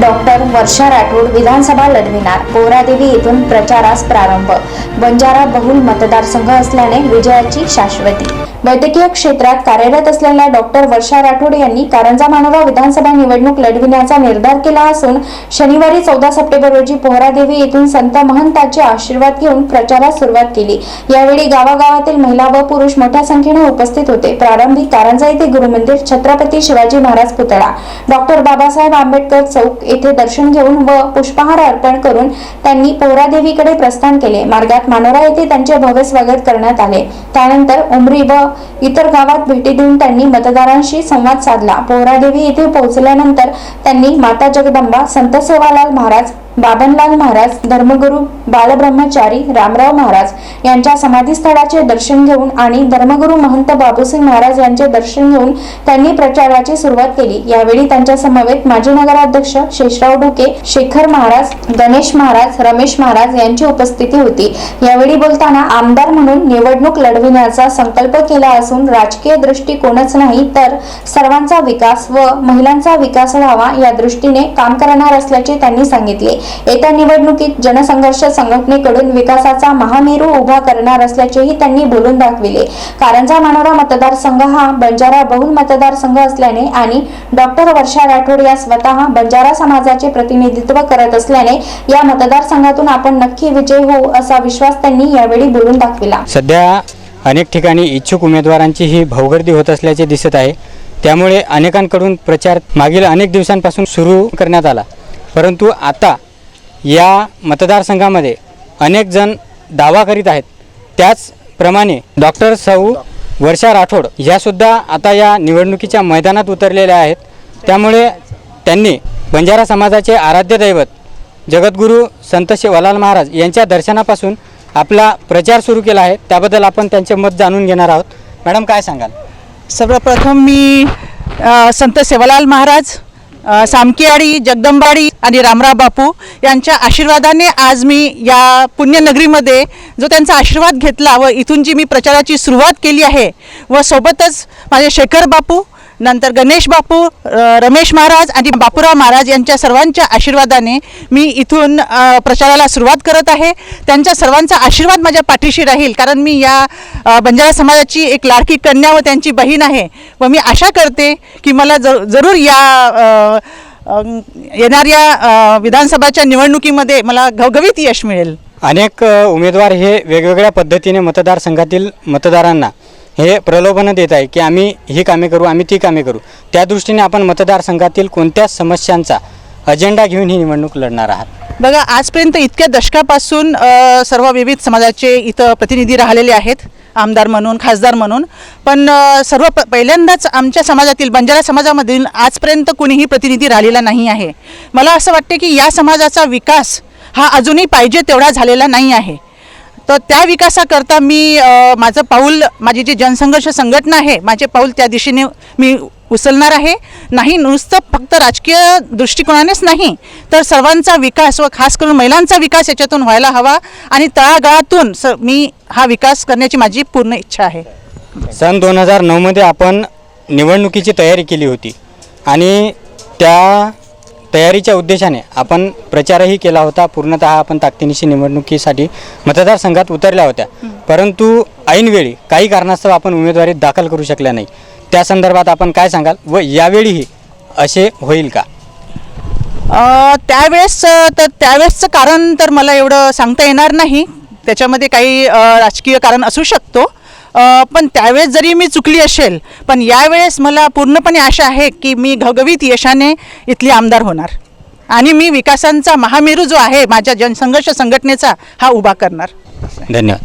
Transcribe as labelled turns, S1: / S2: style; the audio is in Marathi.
S1: Então, Dr. वर्षा राठोड विधानसभा लढविणार पोहरादेवी येथून प्रचारास प्रारंभ. बंजारा बहुल मतदारसंघ असल्याने विजयाची शाश्वती. वैद्यकीय क्षेत्रात कार्यरत असलेल्या डॉक्टर वर्षा राठोड यांनी कारंजा मानवा विधानसभा निवडणूक लढविण्याचा निर्धार केला असून शनिवारी चौदा सप्टेंबर रोजी पोहरादेवी येथून संत महंताचे आशीर्वाद घेऊन प्रचारास सुरुवात केली. यावेळी गावागावातील महिला व पुरुष मोठ्या संख्येने उपस्थित होते. प्रारंभी कारंजा येथे गुरुमंदिर छत्रपती शिवाजी महाराज पुतळा. डॉक्टर बाबासाहेब आंबेडकर चौक येथे दर्शन घेऊन व पुष्पहार अर्पण करून त्यांनी पोहरादेवीकडे प्रस्थान केले. मार्गात मानोरा येथे त्यांचे भव्य स्वागत करण्यात आले. त्यानंतर उमरी व इतर गावात भेटी देऊन त्यांनी मतदारांशी संवाद साधला. पोहरादेवी येथे पोहोचल्यानंतर त्यांनी माता जगदंबा संत सेवालाल महाराज बाबनलाल महाराज धर्मगुरू बालब्रह्मचारी रामराव महाराज यांच्या समाधीस्थळाचे दर्शन घेऊन आणि धर्मगुरू महंत बाबूसिंग महाराज यांचे दर्शन घेऊन त्यांनी प्रचाराची सुरुवात केली. यावेळी त्यांच्या समवेत माजी नगराध्यक्ष शेषराव ढुके शेखर महाराज गणेश महाराज रमेश महाराज यांची उपस्थिती होती. यावेळी बोलताना आमदार म्हणून निवडणूक लढविण्याचा संकल्प केला असून राजकीय दृष्टिकोनच नाही तर सर्वांचा विकास व महिलांचा विकास व्हावा या दृष्टीने काम करणार असल्याचे त्यांनी सांगितले. येत्या निवडणुकीत जनसंघर्ष संघटनेकडून विकासाचा महामेरू उभा करणार असल्याचेही त्यांनी बोलून दाखविले. कारंजा मानोरा मतदारसंघ हा बंजारा बहुल मतदारसंघ असल्याने आणि डॉक्टर वर्षा राठोड या स्वतः बंजारा समाजाचे प्रतिनिधित्व करत असल्याने या मतदारसंघातून आपण नक्की विजय होऊ असा विश्वास त्यांनी यावेळी बोलून दाखविला.
S2: सध्या अनेक ठिकाणी इच्छुक उमेदवारांची ही भाऊगर्दी होत असल्याचे दिसत आहे. त्यामुळे अनेकांकडून प्रचार मागील अनेक दिवसांपासून सुरू करण्यात आला. परंतु आता या मतदारसंघामध्ये अनेक जण दावा करीत आहेत. त्याचप्रमाणे डॉक्टर सौ वर्षा राठोड ह्यासुद्धा आता या निवडणुकीच्या मैदानात उतरलेल्या आहेत. त्यामुळे त्यांनी बंजारा समाजाचे आराध्य दैवत जगद्गुरू संत वलाल महाराज यांच्या दर्शनापासून आपला प्रचार सुरू केला आहे. त्याबद्दल आपण त्यांचे मत जाणून घेणार आहोत. मॅडम काय सांगाल?
S3: सर्वप्रथम मी संत सेवालाल महाराज सामकीआडी जगदंबाडी आणि रामराव बापू यांच्या आशीर्वादाने आज मी या पुण्यनगरीमध्ये जो त्यांचा आशीर्वाद घेतला व इथून जी मी प्रचाराची सुरुवात केली आहे व सोबतच माझे शेखर बापू नंतर गणेश बापू रमेश महाराज आणि बापूराव महाराज यांच्या सर्वांच्या आशीर्वादाने मी इथून प्रचाराला सुरुवात करत आहे. त्यांच्या सर्वांचा आशीर्वाद माझ्या पाठीशी राहील कारण मी या बंजारा समाजाची एक लाडकी कन्या व त्यांची बहीण आहे. व मी आशा करते की मला ज जरूर या येणाऱ्या विधानसभाच्या निवडणुकीमध्ये मला घवघवीत यश मिळेल.
S2: अनेक उमेदवार हे वेगवेगळ्या पद्धतीने मतदारसंघातील मतदारांना हे प्रलोभन देत आहे की आम्ही ही कामे करू आम्ही ती कामे करू. त्या दृष्टीने आपण मतदारसंघातील कोणत्या समस्यांचा अजेंडा घेऊन ही निवडणूक लढणार आहात?
S3: बघा आजपर्यंत इतक्या दशकापासून अ, सर्व विविध समाजाचे इथं प्रतिनिधी राहिलेले आहेत आमदार म्हणून खासदार म्हणून. पण अ, सर्व प पहिल्यांदाच आमच्या समाजातील बंजारा समाजामधील आजपर्यंत कुणीही प्रतिनिधी राहिलेला नाही आहे. मला असं वाटते की या समाजाचा विकास हा अजूनही पाहिजे तेवढा झालेला नाही आहे. तर त्या विकासाकरता मी माझं पाऊल माझी जी जनसंघर्ष संघटना आहे माझे पाऊल त्या दिशेने मी उचलणार आहे. नाही नुसतं फक्त राजकीय दृष्टिकोनानेच नाही तर सर्वांचा विकास व खास करून महिलांचा विकास याच्यातून व्हायला हवा आणि तळागाळातून स मी हा विकास करण्याची माझी पूर्ण इच्छा आहे.
S2: सन दोन हजार नऊमध्ये आपण निवडणुकीची तयारी केली होती आणि त्या तयारीच्या उद्देशाने आपण प्रचारही केला होता. पूर्णतः आपण ताकदीनिशी निवडणुकीसाठी मतदारसंघात उतरल्या होत्या. परंतु ऐनवेळी काही कारणास्तव आपण उमेदवारी दाखल करू शकल्या नाही. त्या संदर्भात आपण काय सांगाल व यावेळीही असे होईल का?
S3: त्यावेळेस तर त्यावेळेसचं कारण तर मला एवढं सांगता येणार नाही. त्याच्यामध्ये काही राजकीय कारण असू शकतो. पण त्यावेळेस जरी मी चुकली असेल पण यावेळेस मला पूर्णपणे आशा आहे की मी घवघवीत यशाने इथली आमदार होणार. आणि मी विकासांचा महामेरू जो आहे माझ्या जनसंघर्ष संघटनेचा हा उभा करणार.
S2: धन्यवाद.